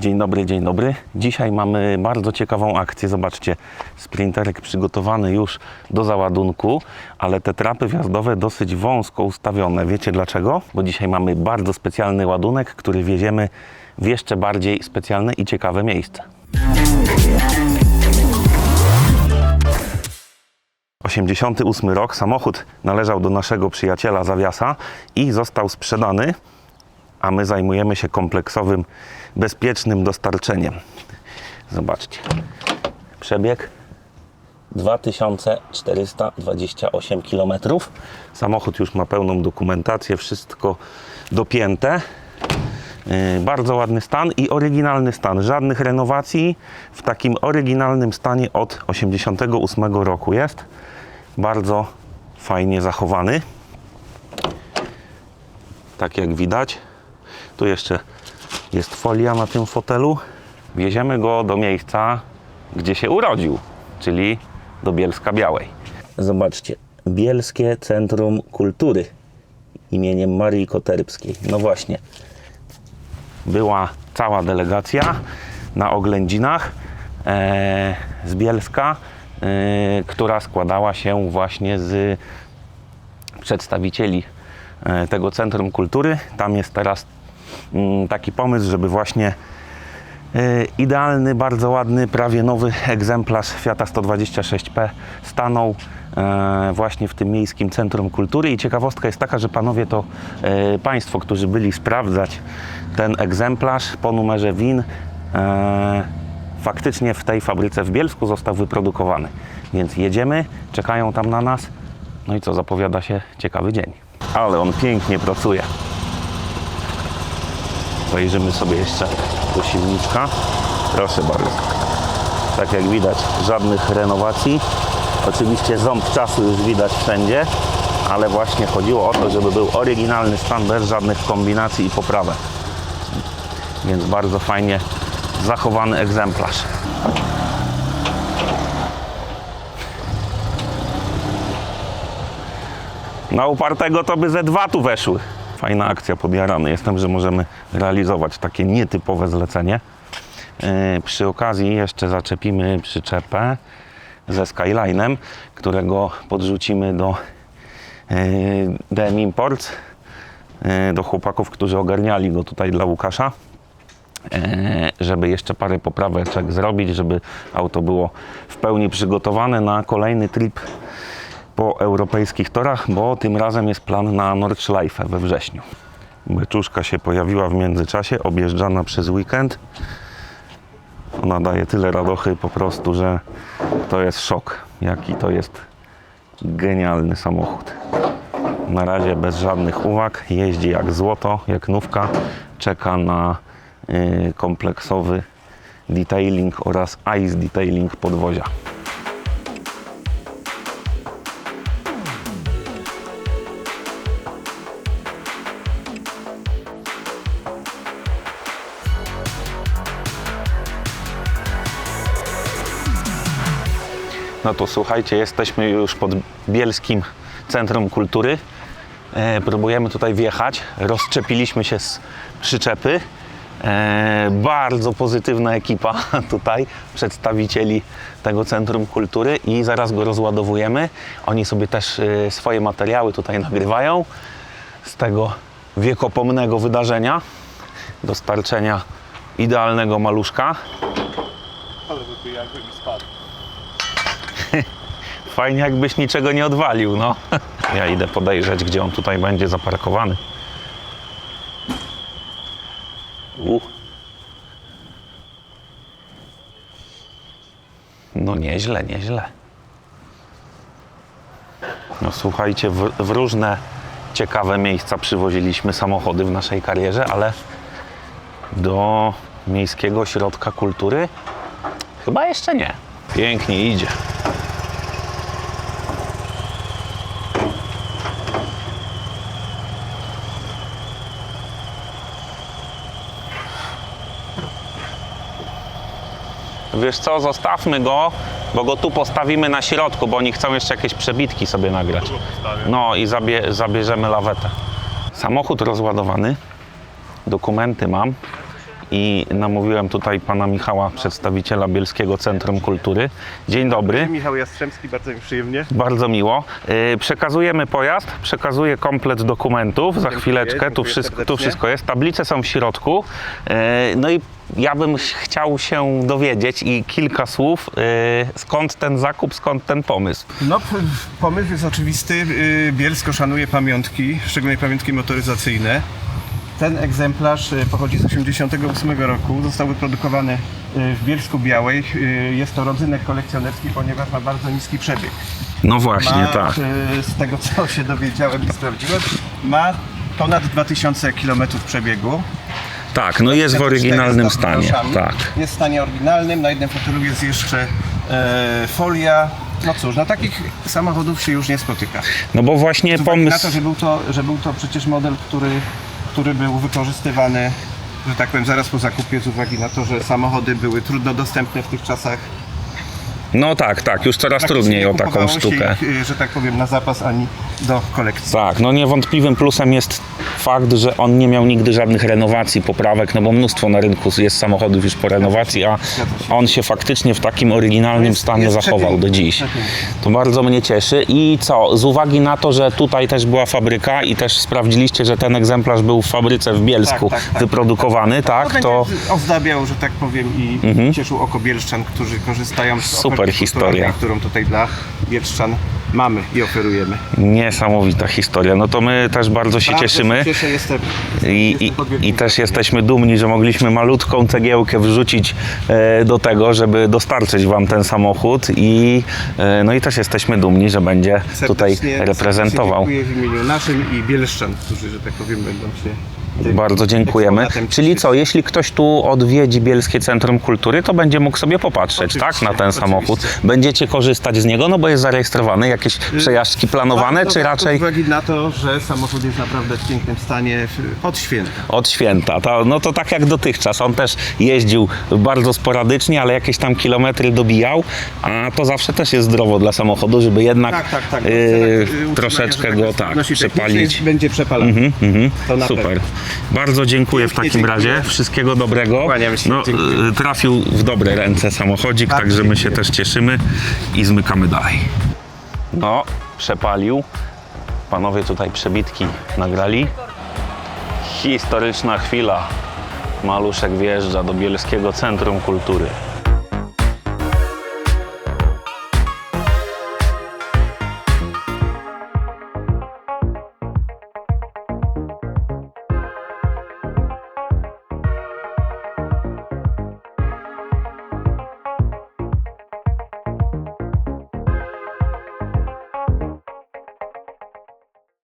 Dzień dobry, dzień dobry. Dzisiaj mamy bardzo ciekawą akcję. Zobaczcie, sprinterek przygotowany już do załadunku, ale te trapy wjazdowe dosyć wąsko ustawione. Wiecie dlaczego? Bo dzisiaj mamy bardzo specjalny ładunek, który wieziemy w jeszcze bardziej specjalne i ciekawe miejsce. 88 rok samochód należał do naszego przyjaciela Zawiasa i został sprzedany, a my zajmujemy się kompleksowym, bezpiecznym dostarczeniem. Zobaczcie. Przebieg 2428 km. Samochód już ma pełną dokumentację, wszystko dopięte. Yy, Bardzo ładny stan i oryginalny stan. Żadnych renowacji. W takim oryginalnym stanie od 88 roku jest. Bardzo fajnie zachowany. Tak jak widać. Tu jeszcze jest folia na tym fotelu. Wieziemy go do miejsca, gdzie się urodził, czyli do Bielska Białej. Zobaczcie, Bielskie Centrum Kultury imieniem Marii Koterbskiej. No właśnie, była cała delegacja na oględzinach e, z Bielska, e, która składała się właśnie z przedstawicieli e, tego Centrum Kultury. Tam jest teraz taki pomysł, żeby właśnie e, idealny, bardzo ładny, prawie nowy egzemplarz Fiata 126P stanął e, właśnie w tym miejskim Centrum Kultury i ciekawostka jest taka, że panowie to e, państwo, którzy byli sprawdzać ten egzemplarz po numerze WIN e, faktycznie w tej fabryce w Bielsku został wyprodukowany. Więc jedziemy, czekają tam na nas. No i co, zapowiada się ciekawy dzień. Ale on pięknie pracuje. Zajrzymy sobie jeszcze do silniczka. Proszę bardzo. Tak jak widać, żadnych renowacji. Oczywiście ząb czasu już widać wszędzie, ale właśnie chodziło o to, żeby był oryginalny stan bez żadnych kombinacji i poprawek. Więc bardzo fajnie zachowany egzemplarz. Na upartego to by ze dwa tu weszły. Fajna akcja podjarany. Jestem, że możemy realizować takie nietypowe zlecenie. Yy, przy okazji jeszcze zaczepimy przyczepę ze Skylinem, którego podrzucimy do yy, DM Imports, yy, do chłopaków, którzy ogarniali go tutaj dla Łukasza e, żeby jeszcze parę popraweczek zrobić, żeby auto było w pełni przygotowane na kolejny trip po europejskich torach, bo tym razem jest plan na Nordschleife we wrześniu. Beczuszka się pojawiła w międzyczasie, objeżdżana przez weekend. Ona daje tyle radochy po prostu, że to jest szok, jaki to jest genialny samochód. Na razie bez żadnych uwag, jeździ jak złoto, jak nówka, czeka na y, kompleksowy detailing oraz ice detailing podwozia. No to słuchajcie, jesteśmy już pod Bielskim Centrum Kultury. E, próbujemy tutaj wjechać. Rozczepiliśmy się z przyczepy. E, bardzo pozytywna ekipa tutaj, przedstawicieli tego Centrum Kultury i zaraz go rozładowujemy. Oni sobie też e, swoje materiały tutaj nagrywają z tego wiekopomnego wydarzenia, dostarczenia idealnego maluszka. Ale jakby mi spadł. Fajnie jakbyś niczego nie odwalił, no. Ja idę podejrzeć, gdzie on tutaj będzie zaparkowany. U. No nieźle, nieźle. No słuchajcie, w, w różne ciekawe miejsca przywoziliśmy samochody w naszej karierze, ale do miejskiego ośrodka kultury chyba jeszcze nie. Pięknie idzie. Wiesz co, zostawmy go, bo go tu postawimy na środku, bo oni chcą jeszcze jakieś przebitki sobie nagrać. No i zabie, zabierzemy lawetę. Samochód rozładowany, dokumenty mam i namówiłem tutaj pana Michała, przedstawiciela Bielskiego Centrum Kultury. Dzień dobry. Michał Jastrzębski, bardzo mi przyjemnie. Bardzo miło. Yy, Przekazujemy pojazd, przekazuję komplet dokumentów. Za chwileczkę, tu dziękuję wszystko, tu serdecznie. wszystko jest. Tablice są w środku. Yy, No i ja bym chciał się dowiedzieć i kilka słów, yy, skąd ten zakup, skąd ten pomysł. No, pomysł jest oczywisty. Yy, Bielsko szanuje pamiątki, szczególnie pamiątki motoryzacyjne. Ten egzemplarz y, pochodzi z 1988 roku. Został wyprodukowany y, w Bielsku Białej. Y, Jest to rodzynek kolekcjonerski, ponieważ ma bardzo niski przebieg. No właśnie, ma, tak. y, Z tego co się dowiedziałem i sprawdziłem, ma ponad 2000 km przebiegu. Tak, no jest w oryginalnym 400 stanie. Tak. Jest w stanie oryginalnym, na jednym fotelu jest jeszcze e, folia. No cóż, no takich samochodów się już nie spotyka. No bo właśnie Z uwagi na pomysł. to, że był to, że był to przecież model, który, który był wykorzystywany, że tak powiem, zaraz po zakupie z uwagi na to, że samochody były trudno dostępne w tych czasach. No tak, tak, już coraz Praktycznie trudniej nie o taką kupowało się sztukę. Ich, y, że tak powiem, na zapas ani do kolekcji. Tak, no niewątpliwym plusem jest fakt, że on nie miał nigdy żadnych renowacji, poprawek, no bo mnóstwo na rynku jest samochodów już po renowacji, a on się faktycznie w takim oryginalnym Jest- stanie jest zachował do przepiękny, dziś. przepiękny. To bardzo mnie cieszy. I co, z uwagi na to, że tutaj też była fabryka i też sprawdziliście, że ten egzemplarz był w fabryce w Bielsku Tak, tak, tak. wyprodukowany, tak, No, to będzie ozdabiał, że tak powiem, i cieszył oko bielszczan, którzy korzystają z Super oferty historia. którą tutaj dla bielszczan mamy i oferujemy. niesamowita historia. No to my też bardzo się Bardzo cieszymy. się Cieszę, jestem, I, jestem i, I też jesteśmy dumni, że mogliśmy malutką cegiełkę wrzucić e, do tego, żeby dostarczyć Wam ten samochód i e, no i też jesteśmy dumni, że będzie tutaj serdecznie- reprezentował. Dziękuję w imieniu naszym i bielszczan, którzy, że tak powiem, będą się Bardzo dziękujemy. Czyli co, jeśli ktoś tu odwiedzi Bielskie Centrum Kultury, to będzie mógł sobie popatrzeć, Oczywiście, tak, na ten samochód. oczywiście. Będziecie korzystać z niego, no bo jest zarejestrowany. Jakieś przejażdżki planowane, czy raczej Z uwagi na to, że samochód jest naprawdę w pięknym stanie od święta. od święta. To, no to tak jak dotychczas. On też jeździł bardzo sporadycznie, ale jakieś tam kilometry dobijał, a to zawsze też jest zdrowo dla samochodu, żeby jednak Tak, tak, tak. Yy, troszeczkę go tak nosi przepalić. Będzie przepalany. Mhm, To na super. pewno. Bardzo dziękuję w takim dziękuję. razie. Wszystkiego dobrego. Kłaniam się, No, dziękuję. y, trafił w dobre ręce samochodzik, Bardzo także my się dziękuję. też cieszymy i zmykamy dalej. No, przepalił. Panowie tutaj przebitki nagrali. Historyczna chwila. Maluszek wjeżdża do Bielskiego Centrum Kultury.